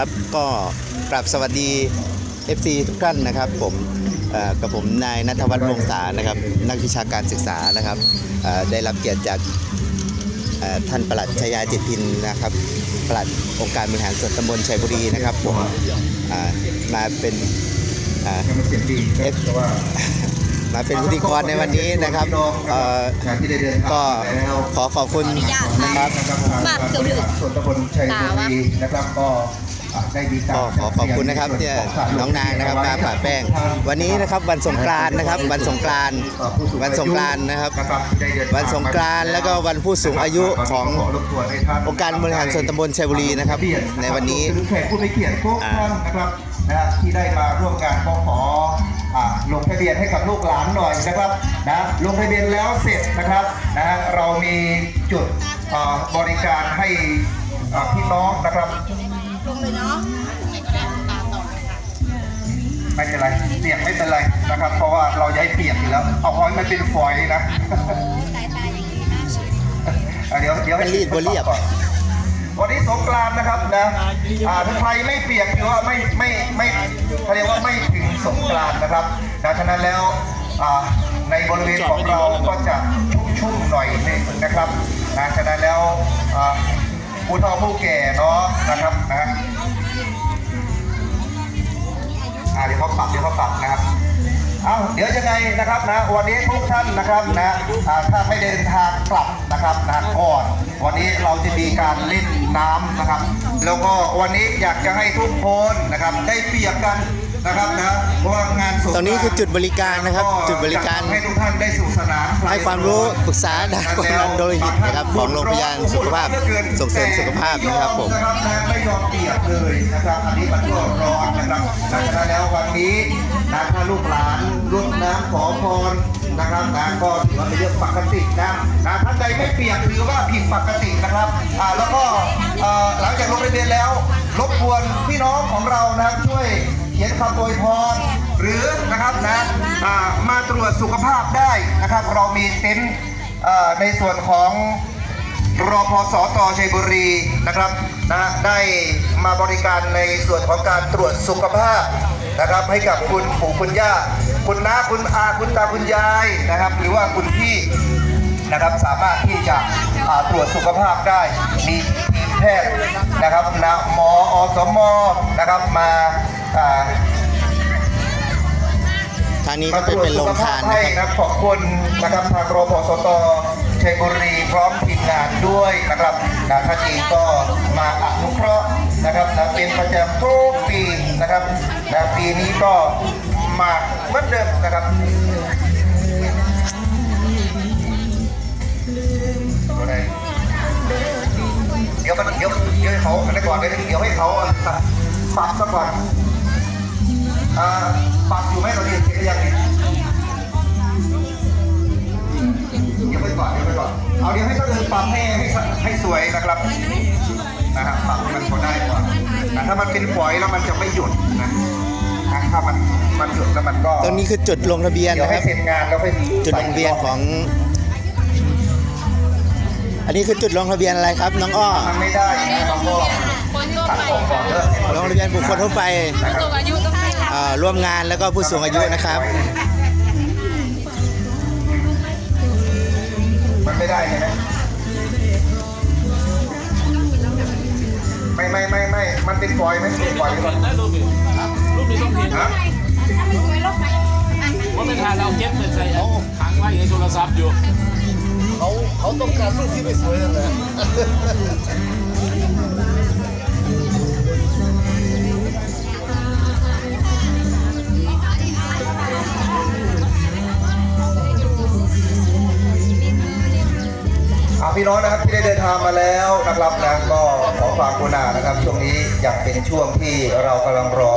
ครับก็กราบสวัสดี FC ทุกท่านนะครับ ผมเอ่อกับผมนายนัทวัฒน์วงศานะครับ นักวิชาการศึกษานะครับเอ่อได้รับเกียรติจากเอ่อท่านปลัดชยาจิตพินนะครับปลัดองค์การบริหารส่วนตำบลชัยบุรีนะครับผมอ่ามาเป็นอ่ายังไม่เสร็จดีเอฟแต่ว่ามาเป็นพิธีกรในวันนี้นะครับเอ่อที่ได้เดินทางก็แล้วขอขอบคุณขออนุญาตนะครับฝากเกือบถึงส่วนตำบลชัยบุรีนะครับก็ได้มีการ ก็ขอขอบคุณนะครับเนี่ยน้องนางนะครับมาป่าแป้ง วันนี้นะครับวันสงกรานต์นะครับ วันสงกรานต์วันสงกรานต์นะครับได้เดิทางวันสงกรานต์แล้วก็วันผู้สูงอายุของขรบกวนให้ท่นองค์การบริหารส่วนตำบลชัยบุรีนะครับเกียรติในวันนี้ถึงแขกผู้มีเกียรติทุกท่านนะครับนะฮะที่ได้มาร่วมงานก็ขออ่าลงทะเบียนให้กับลูกหลานหน่อยนะครับนะลงทะเบียนแล้วเสร็จนะครับนะฮะเรามีจุดอ่าบริการให้อ่าพี่น้องนะครับลง เลยเนาะไม่เป็นไรเปียกไม่เป็นไรนะครับ เพราะว่าเราย้ายเปียกอยู่แล้ว เอาพอยมันเป็นฝอยนะสายตาอย่างนี้นะอะเดี๋ยวเดี๋ยวให้มันรีดบ่เรียบก่อนวันนี้สงกรานต์นะครับนะอ่าถ้าใครไม่เปียกหรือว่าไม่ไม่ไม่เขาเรียกว่าไม่ถึงสงกรานต์นะครับดังนั้นแล้วอ่าในบริเวณของเราก็จะชุ่มๆหน่อยหนึงนะครับดังนั้นแล้วอ่า ผู้เฒ่าผู้แก่เนาะนะครับนะอ่าเดี๋ยวเขาปรับเดี๋ยวเขาปรับนะครับเอาเดี๋ยวยังไงนะครับนะวันนี้ทุกท่านนะครับนะถ้าไม่เดินทางกลับนะครับนะก่อนวันนี้เราจะมีการเล่นน้ำนะครับ แล้วก็วันนี้อยากจะให้ทุกคนนะครับได้เปียกกัน นะครับนะเพราะว่างานสงกตรงนี้คือจุดบริการนะครับ จุดบริการให้ทุกท่านได้สู่สนานให้ความรู้ปรึกษาด้านความดันโลหิตนะครับของโรงพยาบาลสุขภาพส่งเสริมสุขภาพนะครับผมนะครับนะไม่ยอมเปียกเลยนะครับอันนี้มันก็ร้อนนะครับดังนั้นแล้ววันนี้นะถ้าลูกหลานรดน้ำขอพรนะครับนะก็ถือว่าเป็นเรื่องปกตินะนะท่านใดไม่เปียกถือว่าผิดปกตินะครับอ่าแล้วก็เอ่อหลังจากลงทะเบียนแล้วรบกวนพี่น้องของเรานะครับช่วยเขียนคำอวยพรหรือนะครับนะมาตรวจสุขภาพได้นะครับ เรามีเต็นท์ในส่วนของรอพสตชัยบุรีนะครับนะได้มาบริการในส่วนของการตรวจสุขภาพนะครับ ให้กับคุณปู่คุณย่า คุณน้าคุณอาคุณตาคุณยายนะครับ หรือว่าคุณพี่นะครับสามารถที่จะตรวจสุขภาพได้มีทีมแพทย์นะครับนะหมออสมนะครับมา ทางนี้ก็เป็นเป็นโรงทานให้นะครับขอบคุณนะครับทางรพสตเชัยงบุรีพร้อมทีมงานด้วยนะครับนะท่านเองก็มาอนุเคราะห์นะครับนะเป็นประจำทุกปีนะครับนะปีนี้ก็มาเหมือนเดิมนะครับตัวไหนเดี๋ยวมันเดี๋ยวเดี๋ยวให้เขาอันนี้ก่อนเดี๋ยวเดี๋ยวให้เขาปรับซะก่อน ปรับให้ให้ให้สวยนะครับนะครับปรับให้มันพอได้ก่อนแต่ถ้ามันเป็นฝอยแล้วมันจะไม่หยุดนะนะถ้ามันมันหยุดแล้วมันก็ตรงนี้คือจุดลงทะเบียนเดี๋ยวนะคให้รับ เสร็จงานแล้วค่อยจุดลงทะเบียนของ อันนี้คือจุดลงทะเบียนอะไรครับ น้องอ้อมันไม่ได้นะเราก็คนทั่วตัดไปออกก่อนเถอะลงทะเบียนบุคคลทั่วไปตัวอายุต้องให้ค่ะเอ่อร่วมงานแล้วก็ผู้สูงอายุนะครับมัน ไม่ไม่มันเป็นฝอยไหมเป็นฝอยหรือเปล่าได้รูปนี้รูปนี้ต้องเห็นฮะว่าเป็นทานเราเก็บใส่เอาขังไว้ในโทรศัพท์อยู่ เขาเขาต้องการรูปที่ไม่สวยนั่นแหละ พี่น้องนะครับที่ได้เดินทางมาแล้วนะครับนะก็ขอฝากคุณานะครับ ช่วงนี้อยากเป็นช่วงที่เรากำลังรอ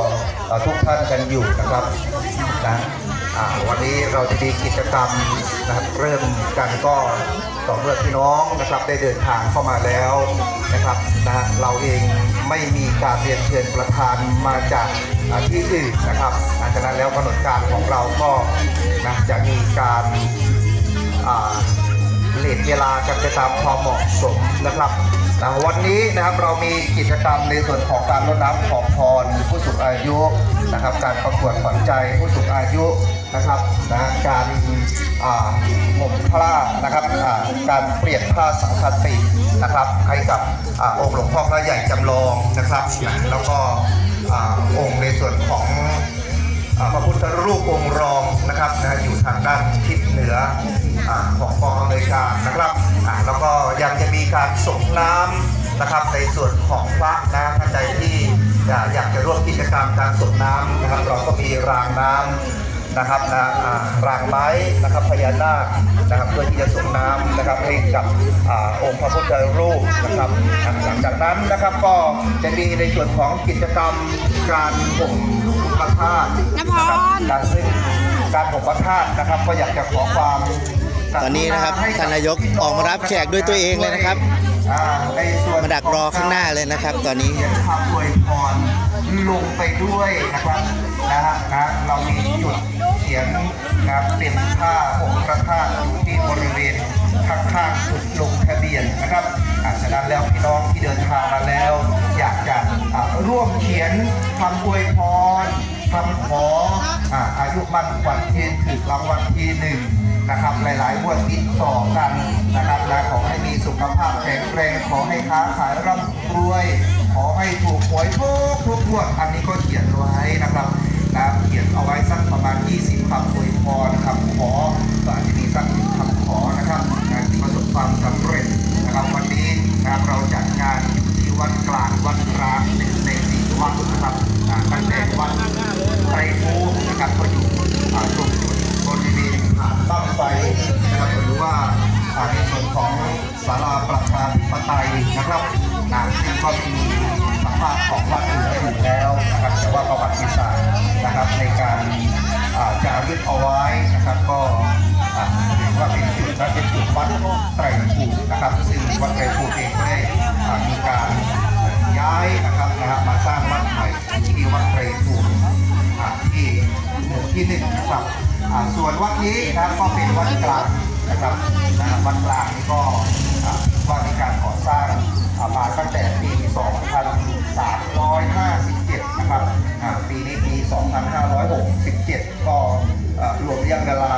ทุกท่านกันอยู่นะครับนะวันนี้เราจะมีกิจกรรมนะครับเริ่มกันก็ต่อเมื่อพี่น้องนะครับได้เดินทางเข้ามาแล้วนะครับนะเราเองไม่มีการเรียนเชิญประธานมาจากที่อื่นนะครับดังนั้นแล้วกำหนดการของเราก็นะจะมีการอ่า เลทเวลากันไปตามความเหมาะสมนะครับวันนี้นะครับเรามีกิจกรรมในส่วนของการรดน้ำขอพรผู้สูงอายุนะครับ การประกวดขวัญใจผู้สูงอายุนะครับนะการห่มผ้านะครับการเปลี่ยนผ้าสังฆตินะครับให้กับองค์หลวงพ่อพระใหญ่จำลองนะครับ แล้วก็องค์ในส่วนของ พระพุทธรูปองค์รองนะครับนะอยู่ทางด้านทิศเหนือของกองอำนวยการนะครับอ่าแล้วก็ยังจะมีการส่งน้ำนะครับในส่วนของพระนะท่านใดที่อยากจะร่วมกิจกรรมการส่งน้ำนะครับ เราก็มีรางน้ำนะครับนะอ่ารางไม้นะครับพญานาคนะครับเพื่อที่จะส่งน้ำนะครับให้กับอาองค์พระพุทธรูปนะครับหลังจากนั้นนะครับก็จะมีในส่วนของกิจกรรม การบ่มพระธาตุนภรการซึ่งการผมประทาตนะครับ ก็อยากจะขอความตอนนี้นะครับท่านนายกออกมารับแขกด้วยตัวเองเลยนะครับอ่าในส่วนมาดักรอข้างหน้าเลยนะครับ ตอนนี้เขียนคำอวยพรลงไปด้วยนะครับนะฮะนะเรามีจุดเขียนนะครับเป็นผ้าห่มพระธาตุอยู่ที่บริเวณข้างๆจุดลงทะเบียนนะครับอ่าฉะนั้นแล้วพี่น้องที่เดินทางมาแล้ว อยากจะอ่า ร่วมเขียนคำอวยพรคำขออ่าอายุมั่นขวัญยืนถือรางวัลที่หนึ่งนะครับหลายๆงวดติดต่อกันนะครับและขอให้มีสุขภาพแข็งแรงขอให้ค้าขายร่ำรวย ขอให้ถูกหวยทุกทุกงวดอันนี้ก็เขียนไว้นะครับนะเขียนเอาไว้สักประมาณ 20คำอวยพรคำขอก็อาจจะมีสักสิบคำขอนะครับงานที่ประสบความสำเร็จนะครับวันนี้นะครับเราจัดงานที่วัดกลางวัดร้างหนึ่งใน วัดนะครับตั้งแต่วัดไตรภูมินะครับก็อยู่อ่าตรงจุดบริเวณฐานตั้งไฟนะครับหรือว่าในส่วนของศาลาประชาธิปไตยนะครับนะซึ่งก็มีสภาพของวัดอื่นอยู่แล้วนะครับแต่ว่าประวัติศาสตร์นะครับในการจารึกเอาไว้นะครับก็อ่าเห็นว่าเป็นจุดนั้นเป็นจุดวัดไตรภูมินะครับ ซึ่งวัดไตรภูมิเองก็ได้มีการ ย้ายนะครับนะครับมาสร้างวัดใหม่ที่วัดไตรภูมิที่หมู่ที่หนึ่งนะครับส่วนวัดนี้นะครับก็เป็นวัดกลางนะครับนะวัดกลางนี่ก็อ่ามีการก่อสร้างมาตั้งแต่ปี 2357 นะครับปีนี้ปี 2567 ก็รวมระยะเวลา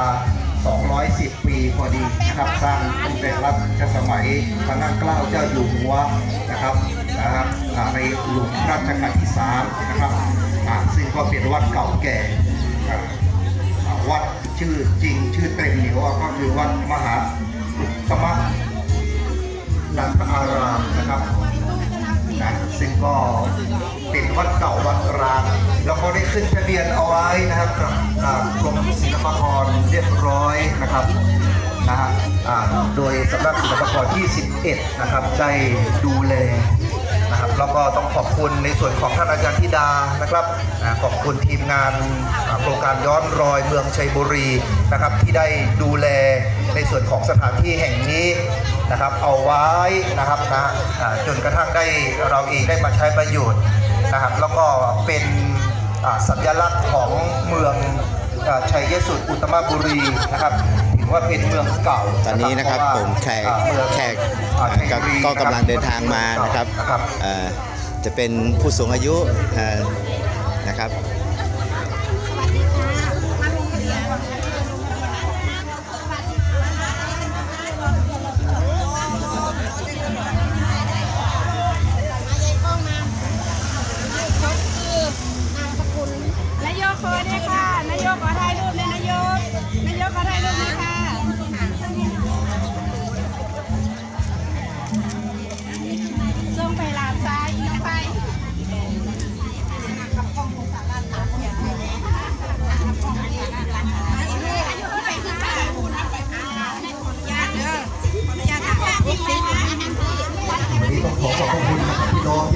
210 ปีพอดีนะครับสร้างตั้งแต่รัชสมัยพระนั่งเกล้าเจ้าอยู่หัวนะครับนะครับในหลวงรัชกาลที่สามนะครับซึ่งก็เป็นวัดเก่าแก่วัดชื่อจริงชื่อเต็มเนี่ยว่าก็คือวัดมหาอุตมะนันทอารามนะครับนะซึ่งก็เป็นวัดเก่าวัดร้าง แล้วก็ได้ขึ้นทะเบียนเอาไว้นะครับกับอ่ากรมศิลปากรเรียบร้อยนะครับนะฮะโดยสำนักศิลปากรที่ 11 นะครับได้ดูแลนะครับแล้วก็ต้องขอบคุณในส่วนของท่านอาจารย์ธิดานะครับขอบคุณทีมงานโครงการย้อนรอยเมืองชัยบุรีนะครับที่ได้ดูแลในส่วนของสถานที่แห่งนี้นะครับเอาไว้นะครับนะจนกระทั่งได้เราเองได้มาใช้ประโยชน์นะครับแล้วก็เป็น สัญลักษณ์ของเมืองอ่าชัยสุทรอุตตมบุรีนะครับถือว่าเป็นเมืองเก่าตอนนี้นะครับเพาผว่ามแขกอ่าเมืองแขกอ่าอ่าก็ชัยบุรีก็กำลังเดินทางมานะครับนะครับเอ่อจะเป็นผู้สูงอายุเอ่อนะครับ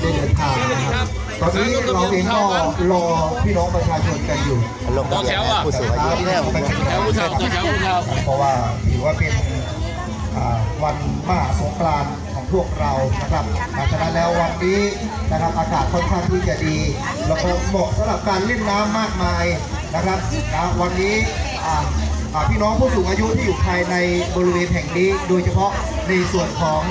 ได้เดินทางนะครับตอนนี้เราเองก็รอพี่น้องประชาชนกันอยู่ลงทะเบียนนะผู้สูงอายุแถวแถวผู้เฒ่าต่อแถวผู้เฒ่าเพราะว่าถือว่าเป็นอ่าวันมหาสงกรานต์ของพวกเรานะครับอ่าฉะนั้นแล้ววันนี้นะครับอากาศค่อนข้างที่จะดี แล้วก็เหมาะสำหรับการเล่นน้ำมากมายนะครับนะวันนี้อ่าอ่าพี่น้องผู้สูงอายุที่อยู่ภายในบริเวณแห่งนี้ โดยเฉพาะในส่วนของ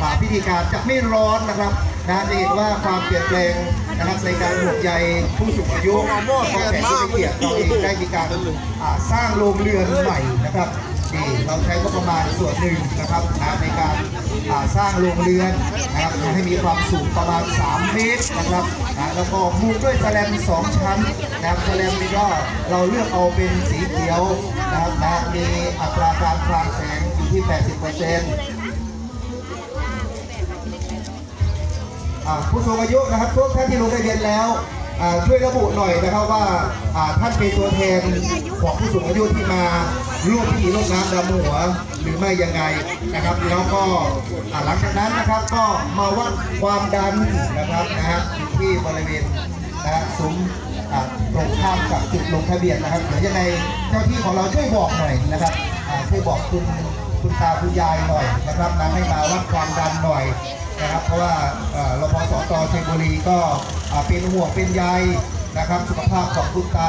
อ่าพิธีการจะไม่ร้อนนะครับ นะจะเห็นว่าความเปลี่ยนแปลงนะครับในการห่วงใยผู้สูงอายุก็แขกผู้มีเกียรติเราเองได้มีการสร้างโรงเรือนใหม่นะครับนี่เราใช้ก็ประมาณส่วนหนึ่งนะครับนะในการสร้างโรงเรือนนะครับให้มีความสูงประมาณ 3 เมตรนะครับแล้วก็มุงด้วยแสลมสองชั้นนะครับแสลมนี่ก็เราเลือกเอาเป็นสีเขียวนะครับมีอัตราการคลางแสงอยู่ที่ 80%อ่ ผู้สูงอายุนะครับทุกท่านที่ลงทะเบียนแล้วช่วยระบุหน่อยนะครับว่าท่านเป็นตัวแทนของผู้สูงอายุที่มาร่วมพิธีรดน้ำดำหัวหรือไม่ยังไงนะครับแล้วก็หลังจากนั้นนะครับก็มาวัดความดันนะครับนะฮะที่บริเวณนะซุ้มตรงข้ามกับจุดลงทะเบียนนะครับเดี๋ยวยังไงเจ้าที่ของเราช่วยบอกหน่อยนะครับช่วยบอกคุณคุณตาคุณยายหน่อยนะครับนะให้มาวัดความดันหน่อย นะครับ เพราะว่าเอ่อรพสตเชียงบุรีก็เป็นห่วงเป็นใยนะครับ สุขภาพของคุณตา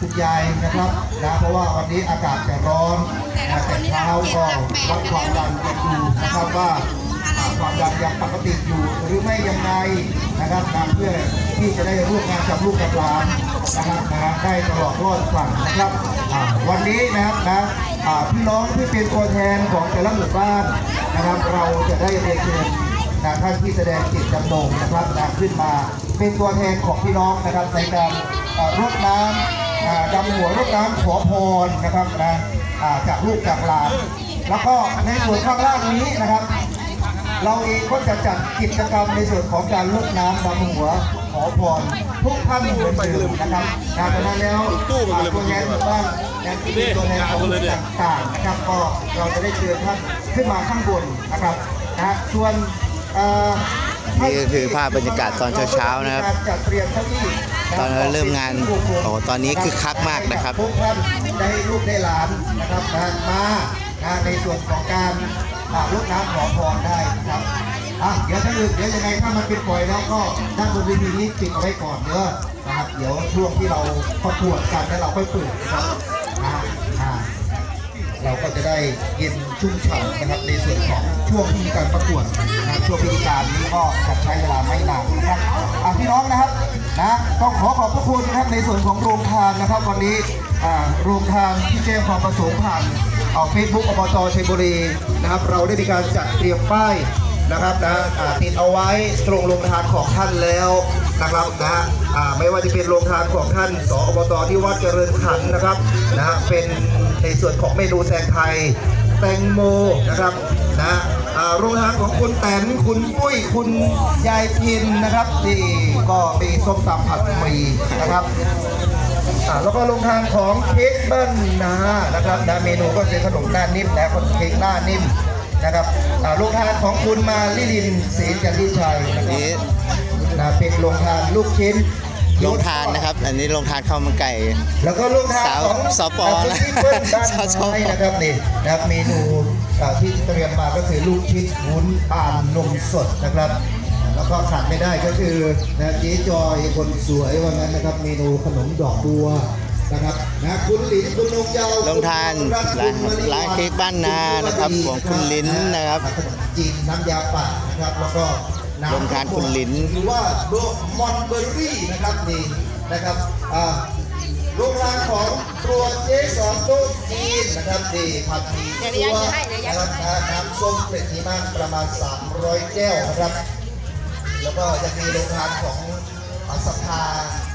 คุณยายนะครับนะเพราะว่าวันนี้อากาศจะร้อนนะแต่เช้าก็วัดความดันกันดูนะครับว่าความดันยังปกติอยู่หรือไม่ยังไงนะครับนะเพื่อที่จะได้ร่วมงานกับลูกกับหลานนะครับนะได้ตลอดรอดฝั่งนะครับวันนี้นะครับนะพี่น้องที่เป็นตัวแทนของแต่ละหมู่บ้านนะครับ เราจะได้เรียนเชิญ นะท่านที่แสดงจิตจำนงนะครับนะขึ้นมาเป็นตัวแทนของพี่น้องนะครับในการรดน้ำดำหัวรดน้ำขอพรนะครับนะจากลูกจากหลาน แล้วก็ในส่วนข้างล่างนี้นะครับ เราเองก็จะจัดกิจกรรมในส่วนของการรดน้ำดำหัวขอพรทุกท่านเหมือนเดิมนะครับนะดังนั้นแล้วตัวแทนบ้านและที่เป็นตัวแทนของต่างๆนะครับก็เราจะได้เชิญท่านขึ้นมาข้างบนนะครับนะส่วน นี่ก็คือภาพบรรยากาศตอนเช้าๆนะครับ ตอนเริ่มงานโอ้ตอนนี้คึกคักมากนะครับทุกท่านได้ลูกได้หลานนะครับมาในส่วนของการอ่ารดน้ำขอพรได้นะครับอะเดี๋ยวถ้าอื่นเดี๋ยวยังไงถ้ามันเป็นปล่อยแล้วก็ด้านบนเวทีนี้ปิดเอาไว้ก่อนเด้อนะครับเดี๋ยวช่วงที่เราประกวดกันแล้วเราค่อยเปิดนะครับนะ เราก็จะได้เย็นชุ่มฉ่ำนะครับในส่วนของช่วงที่มีการประกวดนะครับช่วงพิธีการนี้ก็จะใช้เวลาไม่นานนะครับอะพี่น้องนะครับนะต้องขอขอบพระคุณนะครับในส่วนของโรงทานนะครับ วันนี้อ่าโรงทานที่แจ้งความประสงค์ผ่านเอาเฟซบุ๊กอบจชัยบุรีนะครับ เราได้มีการจัดเตรียมป้ายนะครับนะอ่าติดเอาไว้ตรงโรงทานของท่านแล้วนะครับนะอ่าไม่ว่าจะเป็นโรงทานของท่านสอบตที่วัดเจริญขันธ์นะครับนะเป็น ในส่วนของเมนูแตงไทย แตงโมนะครับนะอ่าโรงทานของคุณแตนคุณปุ้ยคุณยายพินนะครับที่ก็มีส้มตำผัดหมี่นะครับอ่าแล้วก็โรงทานของเค้กเบิ้ลนะนะครับนะเมนูก็เป็นขนมหน้านิ่มและเค้กหน้านิ่มนะครับอ่าโรงทานของคุณมาลิลินศรีจันทิชัยนะครันี่บนะเป็นโรงทานลูกชิ้น โรงทานนะครับ อันนี้โรงทานข้าวมันไก่ แล้วก็ลูกทานสาวของสปคุณนะพี่เปิ้ลด้านสาวสปซ้ายนะครับนี่นะครับเมนูอ่าที่เตรียมมาก็คือลูกชิ้นวุ้นตาลนมสดนะครับ แล้วก็ขาดไม่ได้ก็คือนะเจ๊จอยคนสวยว่างั้นนะครับ เมนูขนมดอกบัวนะครับนะคุณหลินคุณนงเยาโรงทานคุณรัตร้านคุณมณีร้านเค้กบ้านนานะครับของคุณลิ้นนะครับ ขนมจีนน้ำยาป่านะครับแล้วก็ น้ำโรงทานคุณลิ้นหรือว่าโรมอนเบอร์รี่นะครับนี่นะครับอ่าโรงงานของครัวเจ๊สอนโต๊ะจีนนะครับนี่ผัดหมี่ตัวนะครับนะน้ำส้มเป็ดนีมากประมาณ 300 แก้วนะครับ แล้วก็ยังมีโรงงานของอ่าสภา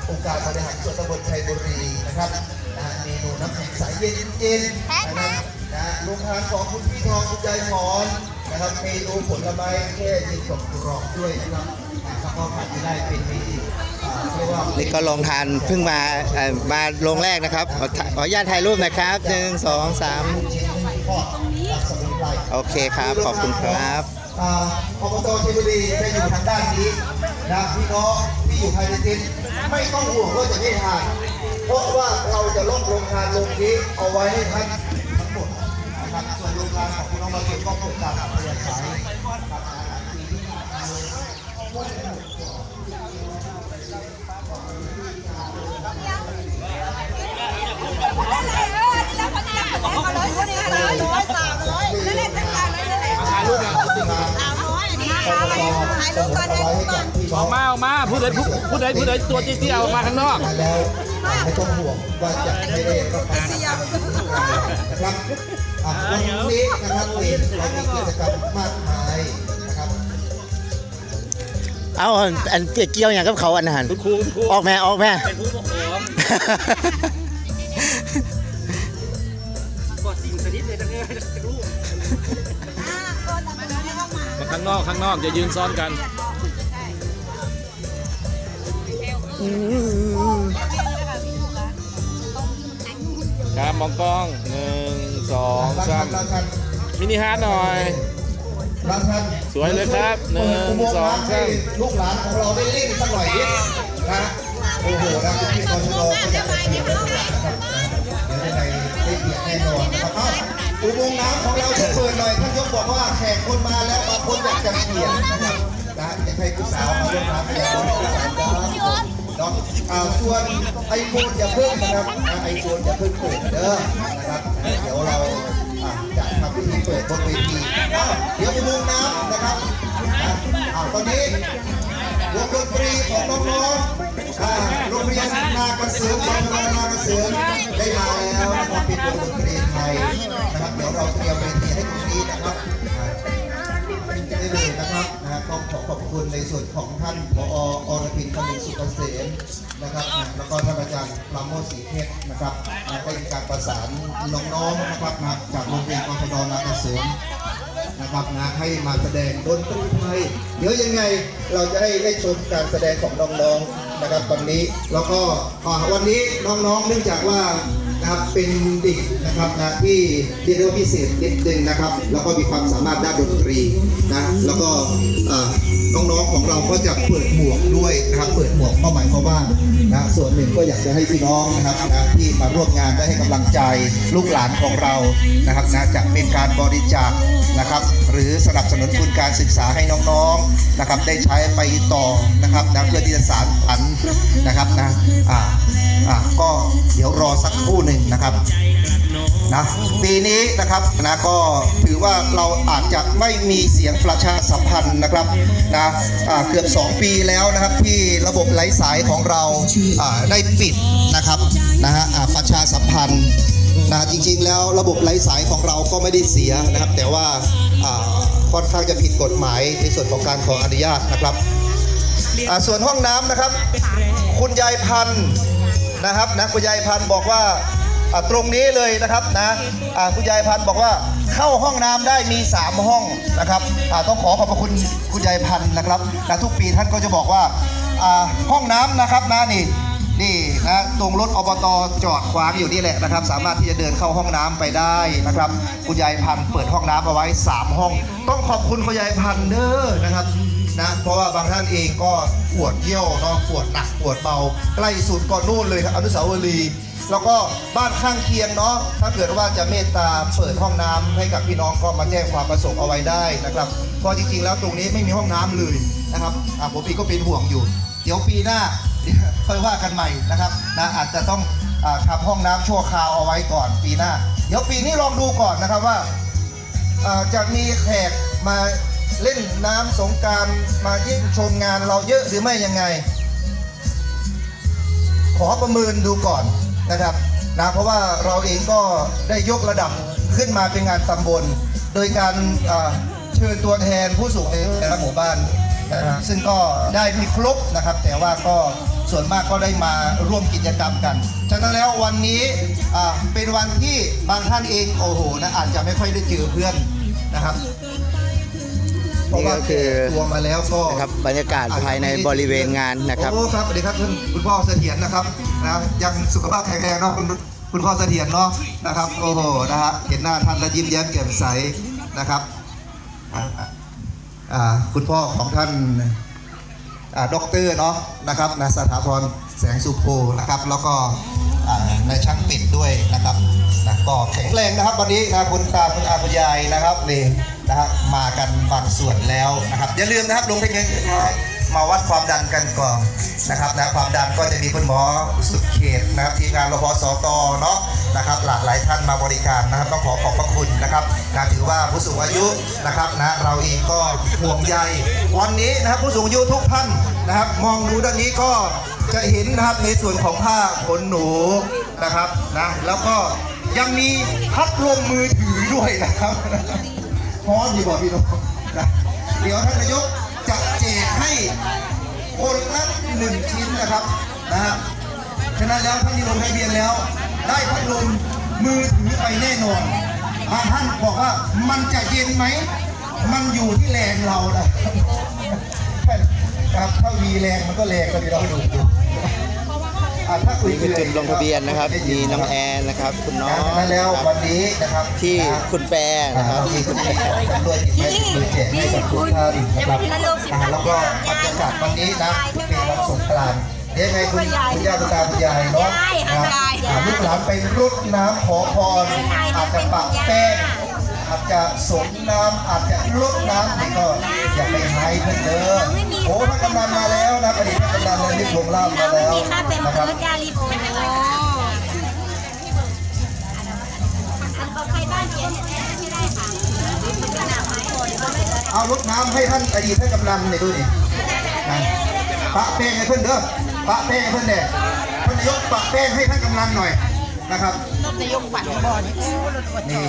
องค์การบริหารส่วนตำบลชัยบุรีนะครับนะเมนูน้ำแข็งใสเย็นเย็นๆนะครับนะโรงงานของคุณพี่ทองคุณยายหมอน นะครับเมนูผลไม้แค่เย็นกรอบๆด้วยนะครับนะแล้วก็ผัดไม่ได้เป็นเมนูอ่าเรียกว่านี่ก็ลงทานเพิ่งมาเอ่อมาลงแรกนะครับขอถ่ายขออนุญาตถ่ายรูปนะครับหนึ่งสองสามโอเคครับ ขอบคุณครับ อ่าอบตเชียงบุรีจะอยู่ทางด้านนี้นะพี่น้องที่อยู่ภายในเต็นท์ไม่ต้องห่วงว่าจะไม่ทาน เพราะว่าเราจะลดโรงทานลงนี้เอาไว้ให้ท่าน พี่น้องมาเก็บก็คงการเปลี่ยนสายครับถ่ายรูปนะมางวนเอาไว้ให้กับพี่น้ออองกมาออกมาผู้ใดผู้ผู้ใดผู้ใดตัวเตี้ยๆออกมาข้างนอกแล้วไม่ต้องห่วงว่าจะไม่ได้รับการนะครับ อะวันนี้นะครับนี่เรามีกิจกรรมมากมายนะครับเอาอันเกี่ยวอย่างกับเขาอันนั้นคุณครูคุณครูออกแม่ออกแม่เป็นผู้ปกครองกดสิ่งสนิทเลยตั้งเงี้ยรู้มาข้างนอกข้างนอกอย่ายืนซ้อนกันครับมองกล้องหนึ่ง สองสามมินิฮาร์ดหน่อยรัท่านสวยเลยครับหนึ่งสองน้ำให้สามลูกหลานของเราได้เล่นสักหน่อยนิดนะโอ้โหนะคุณพี่ตชดก็อยากจะเชิญนะครับเดี๋ยวยังไงได้เกียรติแน่นอนนะครับเอ้าอุโมงค์น้ำของเราจะเปิดหน่อยท่านยกบอกว่าแขกคนมาแล้วบางคนอยากจะเปลี่ยนนะครับนะอยากให้ผู้สาวมาร่วมน้ำอยากร่วมน้ำกันเนาะอ่าส่วนไอโฟนอย่าเพิ่งนะครับไอโฟนอย่าเพิ่งเปิดเด้อ เดี๋ยวเราจะทำพิธีเปิดบนเวทีเดี๋ยวอุโมงน้ำนะครับอะอ้าตอนนี้วงดนตรีของน้องๆโรงเรียนนากระเสือมโรงเรียนนากระเสือมได้มาแล้วนะครับเป็นวงดนตรีไทยนะครับเดี๋ยวเราเตรียมเวทีให้ตรงนี้นะครับอ่ได้เลยนะครับนะฮะ ต้องขอขอบคุณในส่วนของท่านผออรพินคำนึงสุกเกษมนะครับ แล้วก็ท่านอาจารย์ปราโมชศรีเพชรนะครับนะได้มีการประสานน้องๆนะครับนะจากโรงเรียนกศนนากรเสือมนะครับนะให้มาแสดงดนตรีไทยเดี๋ยวยังไงเราจะให้ได้ชมการแสดงของน้องๆนะครับตอนนี้แล้วก็วันนี้น้องๆเนื่องจากว่า นะครับเป็นเด็กนะครับนะที่เรียกได้ว่าพิเศษนิดนึงนะครับ แล้วก็มีความสามารถด้านดนตรีนะแล้วก็อ่าน้องๆของเราก็จะเปิดหมวกด้วยนะครับ เปิดหมวกก็หมายความว่านะส่วนหนึ่งก็อยากจะให้พี่น้องนะครับนะที่มาร่วมงานได้ให้กำลังใจลูกหลานของเรานะครับนะจะเป็นการบริจาคนะครับ หรือสนับสนุนทุนการศึกษาให้น้องๆนะครับ ได้ใช้ไปต่อนะครับนะเพื่อที่จะสานฝันนะครับนะอ่าอ่าก็เดี๋ยวรอสักครู่หนึ่งนะครับนะปีนี้นะครับนะก็ถือว่าเราอาจจะไม่มีเสียงประชาสัมพันธ์นะครับนะเกือบ 2 ปีแล้วนะครับที่ระบบไร้สายของเราได้ปิดนะครับนะฮะอ่าประชาสัมพันธ์นะจริงๆแล้วระบบไร้สายของเราก็ไม่ได้เสียนะครับ แต่ว่าค่อนข้างจะผิดกฎหมายในส่วนของการขออนุญาตนะครับส่วนห้องน้ำนะครับ คุณยายพันธ์นะครับนะคุณยายพันธ์บอกว่า อ่าตรงนี้เลยนะครับนะอ่าคุณยายพันธ์บอกว่าเข้าห้องน้ำได้มี 3 ห้องนะครับอ่าต้องขอขอบพระคุณคุณยายพันธ์นะครับนะทุกปีท่านก็จะบอกว่าอ่าห้องน้ำนะครับนะนี่นี่นะตรงรถอบตจอดขวางอยู่นี่แหละนะครับ สามารถที่จะเดินเข้าห้องน้ำไปได้นะครับ คุณยายพันธ์เปิดห้องน้ำเอาไว้ 3 ห้อง ต้องขอบคุณคุณยายพันธ์เด้อนะครับนะเพราะว่าบางท่านเองก็ปวดเยี่ยวเนาะปวดหนักปวดเบาใกล้สุดก็นู่นเลยครับอนุสาวรีย์ แล้วก็บ้านข้างเคียงเนาะถ้าเกิดว่าจะเมตตาเปิดห้องน้ำให้กับพี่น้องก็มาแจ้งความประสงค์เอาไว้ได้นะครับเพราะจริงๆแล้วตรงนี้ไม่มีห้องน้ำเลยนะครับผมเองก็เป็นห่วงอยู่ เดี๋ยวปีหน้าค่อยว่ากันใหม่นะครับนะอาจจะต้องทำห้องน้ำชั่วคราวเอาไว้ก่อนปีหน้า เดี๋ยวปีนี้ลองดูก่อนนะครับว่าจะมีแขกมาเล่นน้ำสงการมาเยี่ยมชมงานเราเยอะหรือไม่ยังไง ขอประเมินดูก่อน นะครับนะเพราะว่าเราเองก็ได้ยกระดับขึ้นมาเป็นงานตำบล โดยการเชิญตัวแทนผู้สูงอายุแต่ละหมู่บ้านนะครับซึ่งก็ได้ไม่ครบนะครับ แต่ว่าก็ส่วนมากก็ได้มาร่วมกิจกรรมกัน ฉะนั้นแล้ววันนี้เป็นวันที่บางท่านเองโอ้โหนะอาจจะไม่ค่อยได้เจอเพื่อนนะครับ เพราะว่านี่ก็คือตัวมาแล้วก็นะครับบรรยากาศภายในบริเวณงานนะครับ โอ้ครับสวัสดีครับท่านคุณพ่อเสถียรนะครับนะยังสุขภาพแข็งแรงเนาะคุณคุณพ่อเสถียรเนาะนะครับ โอ้โหนะฮะเห็นหน้าท่านแล้วยิ้มแย้มแจ่มใสนะครับอ่าอ่าคุณพ่อของท่าน อ่าด็อกเตอร์เนาะนะครับนะสถาพรแสงสุโพนะครับ แล้วก็อ่านายช่างปิดด้วยนะครับนะก็แข็งแรงนะครับวันนี้นะคุณตาคุณอาคุณยายนะครับนี่ นะฮะมากันบางส่วนแล้วนะครับ อย่าลืมนะครับลงทะเบียนมาวัดความดันกันก่อนนะครับนะความดันก็จะมีคุณหมอสุดเขตนะครับทีมงานรพสตเนาะนะครับ หลากหลายท่านมาบริการนะครับต้องขอขอบพระคุณนะครับนะถือว่าผู้สูงอายุนะครับนะเราเองก็ห่วงใยวันนี้นะครับผู้สูงอายุทุกท่านนะครับ มองดูด้านนี้ก็จะเห็นนะครับในส่วนของผ้าขนหนูนะครับนะแล้วก็ยังมีพัดลมมือถือด้วยนะครับ พร้อมดีบอกพี่น้องนะเดี๋ยวท่านนายกจะแจกให้คนละหนึ่งชิ้นนะครับนะฮะฉะนั้นแล้วท่านที่ลงทะเบียนแล้ว ได้พัดลมมือถือไปแน่นอนบางท่านบอกว่ามันจะเย็นไหม มันอยู่ที่แรงเรานะครับถ้ามีแรงมันก็แรงก็ดีเราดู นี่คือจุดลงทะเบียนนะครับ มีน้องแอนนะครับ คุณน้องฉะนั้นแล้ววันนี้นะครับที่คุณแปรนะครับที่คุณแม่จำนวนที่ไม่มือแจกให้กับทุกท่านะครับแล้วก็บรรยากาศวันนี้นะเป็นวันสงกรานต์เดี๋ยวไงคุณคุณย่าคุณตาคุณยายเนาะนะลูกหลานไปรดน้ำขอพรอาจจะปะแป้ง อาจจะสมน้ำอาจจะลดน้ำนี่ก็อย่าไปให้เพื่อนเด้อโอ้ท่านกำนันมาแล้วนะอดีตท่านกำนันเลยนิพงล่ามมาแล้วมีค่าเต็นะครับเพิร์ดยาลีโออันต่อใครบ้านเขียนที่ได้ค่ะกรดาษไม้โอนก็ไม่เลยเอารถน้ำให้ท่านอดีตท่านกำนันหน่อยดูดิปะแป้งให้เพื่อนเด้อปะแป้งให้เพื่อนเด้อท่านยกปะแป้งให้ท่านกำนันหน่อย นะครับนายกฝันบ่อนี่นี่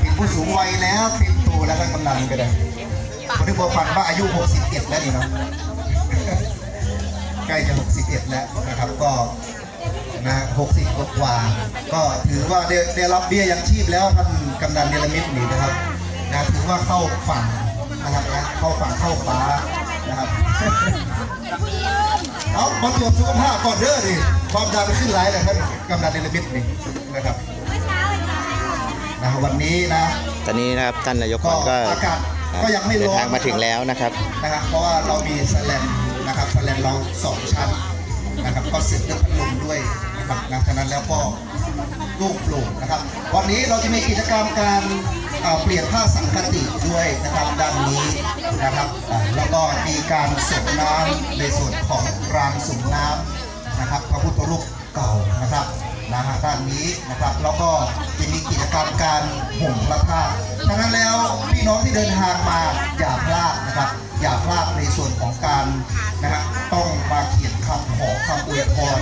เป็นผู้สูงวัยแล้วเต็มตัวแล้วท่านกำนันก็ได้คนที่บอกฝันว่าอายุ 61 แล้วนี่เนาะใกล้จะ 61 แล้วนะครับก็นะ60กว่ากว่าๆก็ถือว่าได้ได้รับเบี้ยยังชีพแล้วท่านกำนันเนรมิตนี่นะครับนะถือว่าเข้าฝั่งนะครับนะเข้าฝั่งเข้าฟ้านะครับเอามาตรวจสุขภาพก่อนเด้อดิ ความดันขึ้นหลายเลยท่านกำนันเนรมิตนี่นะครับนะวันนี้นะ ตอนนี้นะครับท่านนายกก็ก็อากาศก็ยังไม่เดินร้อนทางมาถึงแล้วนะครับนะครับ เพราะว่าเรามีสแลนนะครับสแลนเราสองชั้นนะครับก็เสร็จด้วยพัดลมด้วยนะครับนะฉะนั้นแล้วก็ลูกโปร่งนะครับ วันนี้เราจะมีกิจกรรมการเอ่อเปลี่ยนผ้าสังคติด้วยนะครับด้านนี้นะครับอ่าแล้วก็มีการส่งน้ำในส่วนของรางส่งน้ำ นะครับพระพุทธรูปเก่านะครับนะฮะด้านนี้นะครับแล้วก็จะมีกิจกรรมการห่มพระธาตุฉะนั้นแล้วพี่น้องที่เดินทางมาอย่าพลาดนะครับ อย่าพลาดในส่วนของการนะฮะต้องมาเขียนคำขอคำอวยพร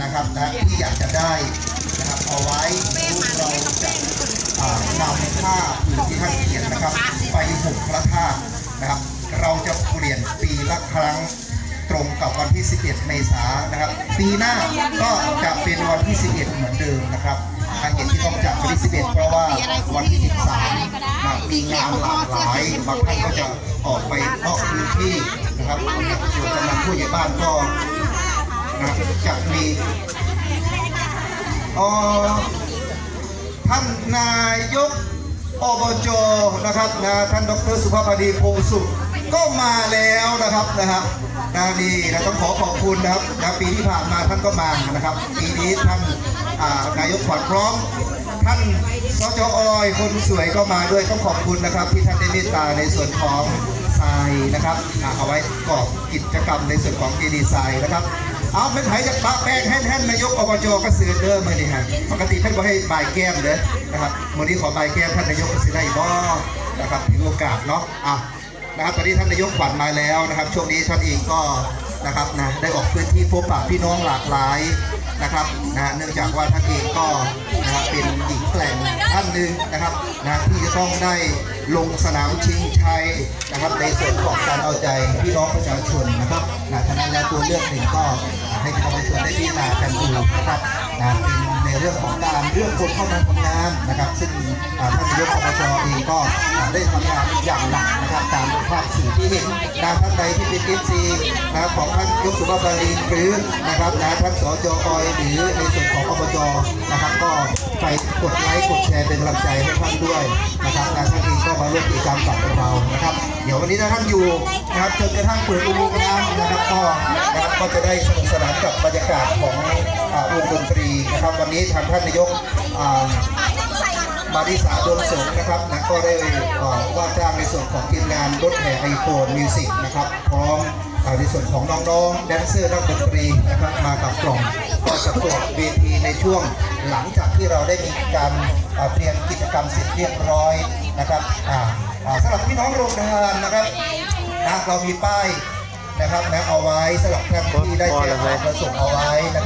นะครับนะที่อยากจะได้นะครับเอาไว้เราจะนำผ้าผืนที่ท่านเขียนนะครับ ไปห่มพระธาตุนะครับ เราจะเปลี่ยนปีละครั้ง ตรงกับวันที่ 11 เมษายนนะครับ ปีหน้าก็จะเป็นวันที่ 11 เหมือนเดิมนะครับทางเหตุที่ต้องจัดวันที่ 11 เพราะว่าวันที่ 13นะมีงานหลากหลายบางท่านก็จะออกไปนอกพื้นที่นะครับส่วนกำลังผู้ใหญ่บ้านก็นะจะมีอ่อท่านนายกอบจนะครับนะท่านดรสุภาพดีโพสุขก็มาแล้วนะครับนะฮะ นะนี่นะต้องขอขอบคุณนะครับนะปีที่ผ่านมาท่านก็มานะครับ ปีนี้ท่านนายกขวัญพร้อม ท่านสจออยคนสวยก็มาด้วยต้องขอบคุณนะครับ ที่ท่านได้เมตตาในส่วนของทรายนะครับเอาไว้กอบกิจกรรมในส่วนของดีดีไซน์นะครับเอาเป็นไผจากปะแป้งแห่นๆนายกอบจก็ซื้อเด้อมื่อนี้ฮะปกติเพิ่นบ่ให้บายแก้มเด้อนะครับมื่อนี้ขอบายแก้มท่านนายกก็สิได้บ่นะครับถือโอกาสเนาะอะ นะครับตอนนี้ท่านนายกขวัญมาแล้วนะครับ ช่วงนี้ท่านเองก็นะครับนะได้ออกพื้นที่พบปะพี่น้องหลากหลายนะครับนะเนื่องจากว่าท่านเองก็นะครับเป็นหญิงแกร่งท่านหนึ่งนะครับนะที่จะต้องได้ลงสนามชิงชัยนะครับ ในส่วนของการเอาใจพี่น้องประชาชนนะครับนะฉะนั้นแล้วตัวเลือกหนึ่งก็ให้พี่น้องประชาชนได้พิจารณากันดูนะครับนะเป็นในเรื่องของการเลือกคนเข้ามาทำงานนะครับ ซึ่งท่านนายกอบจเองก็ได้ทำงานอย่างหนักนะครับตามภาพสื่อที่เห็นนะท่านใดที่เป็นเอฟซีนะครับของท่านยกสุภาพบาลีหรือนะครับนะท่านสจออยหรือในส่วนของอบจนะครับ ก็ไปกดไลค์กดแชร์เป็นกำลังใจให้ท่านด้วยนะครับนะท่านเองก็มาร่วมกิจกรรมกับเรานะครับ เดี๋ยววันนี้ถ้าท่านอยู่นะครับจนกระทั่งเปิดอุโมงค์น้ำนะครับก็นะครับก็จะได้สนุกสนานกับบรรยากาศของอ่าวงดนตรีนะครับ วันนี้ทางท่านนายกอ่า มาริสาดวงสงนะครับนะก็ได้เอ่อว่าจ้างในส่วนของทีมงานรถแห่ไอโฟนมิวสิกนะครับพร้อมในส่วนของน้องๆแดนเซอร์นักดนตรีนะครับมากับกล่องก็จะเปิดเวทีในช่วงหลังจากที่เราได้มีการเตรียมกิจกรรมเสร็จเรียบร้อยนะครับสำหรับพี่น้องโรงทานนะครับนะเรามีป้ายนะครับนะเอาไว้สำหรับท่านที่ได้แจ้งความประสงค์เอาไว้นะครับ